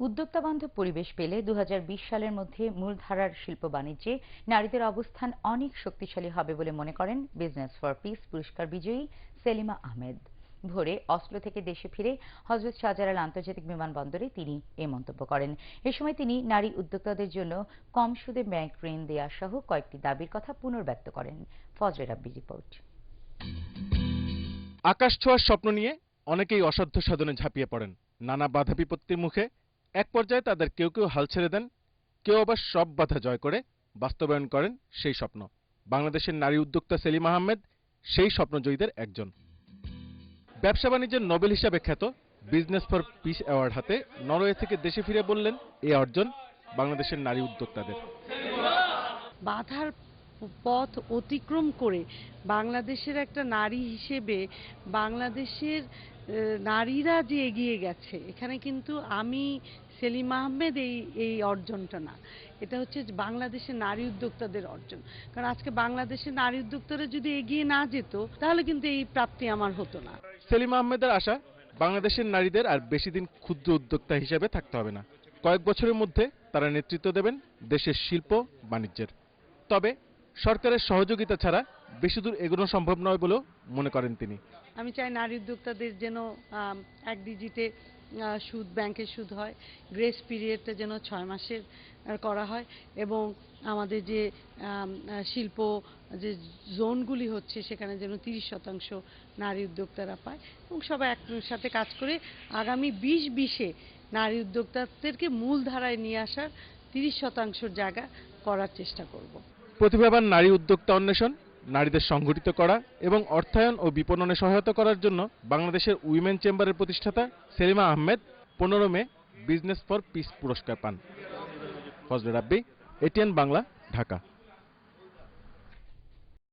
উদ্যোক্তা বান্ধব পরিবেশ পেলে দু হাজার বিশ সালের মধ্যে মূলধারার শিল্প বাণিজ্যে নারীদের অবস্থান অনেক শক্তিশালী হবে বলে মনে করেন বিজনেস ফর পিস পুরস্কার বিজয়ী সেলিমা আহমেদ। ভোরে অসলো থেকে দেশে ফিরে হজরত শাহজালাল আন্তর্জাতিক বিমানবন্দরে তিনি এ মন্তব্য করেন। এ সময় তিনি নারী উদ্যোক্তাদের জন্য কম সুদে ব্যাংক ঋণ দেওয়া সহ কয়েকটি দাবির কথা পুনর্ব্যক্ত করেন। রিপোর্ট। আকাশ ছোঁয়ার স্বপ্ন নিয়ে অনেকেই অসাধ্য সাধনে ঝাঁপিয়ে পড়েন। নানা বাধা বিপত্তির মুখে এক পর্যায়ে তাদের কেউ কেউ হাল ছেড়ে দেন, কেউ আবার সব বাধা জয় করে বাস্তবায়ন করেন সেই স্বপ্ন। বাংলাদেশের নারী উদ্যোক্তা সেলিম আহমেদ সেই স্বপ্নজয়ীদের একজন। ব্যবসা বাণিজ্যের নোবেল হিসাবে খ্যাত বিজনেস ফর পিস অ্যাওয়ার্ড হাতে নরওয়ে থেকে দেশে ফিরে বললেন, এ অর্জন বাংলাদেশের নারী উদ্যোক্তাদের। বাধার পথ অতিক্রম করে বাংলাদেশের একটা নারী হিসেবে বাংলাদেশের নারীরা যে এগিয়ে গেছে, এখানে কিন্তু আমি সেলিম আহমেদ এই এই অর্জনটা না। এটা হচ্ছে বাংলাদেশের নারী উদ্যোক্তাদের অর্জন। কারণ আজকে বাংলাদেশের নারী উদ্যোক্তারা যদি এগিয়ে না যেত, তাহলে কিন্তু এই প্রাপ্তি আমার হতো না। সেলিম আহমেদের আশা, বাংলাদেশের নারীদের আর বেশি দিন ক্ষুদ্র উদ্যোক্তা হিসেবে থাকতে হবে না। কয়েক বছরের মধ্যে তারা নেতৃত্ব দেবেন দেশের শিল্প বাণিজ্যের। তবে সরকারের সহযোগিতা ছাড়া বেশি দূর এগোনো সম্ভব নয় বলেও মনে করেন তিনি। আমি চাই নারী উদ্যোক্তাদের যেন এক ডিজিটে সুদ ব্যাংকের সুদ হয়। গ্রেস পিরিয়ডটা যেন ছয় মাসের করা হয় এবং আমাদের যে শিল্প, যে জোনগুলি হচ্ছে সেখানে যেন তিরিশ শতাংশ নারী উদ্যোক্তারা পায় এবং সবাই একসাথে কাজ করে আগামী বিশ বিশে নারী উদ্যোক্তাদেরকে মূল ধারায় নিয়ে আসার তিরিশ শতাংশ জায়গা করার চেষ্টা করব। প্রতিভাবান নারী উদ্যোক্তা অন্বেষণ, নারীদের সংগঠিত করা এবং অর্থায়ন ও বিপণনে সহায়তা করার জন্য বাংলাদেশের উইমেন চেম্বারের প্রতিষ্ঠাতা সেলিমা আহমেদ পনেরো মে বিজনেস ফর পিস পুরস্কার পান। ফজলে রাব্বি, এটিএন বাংলা, ঢাকা।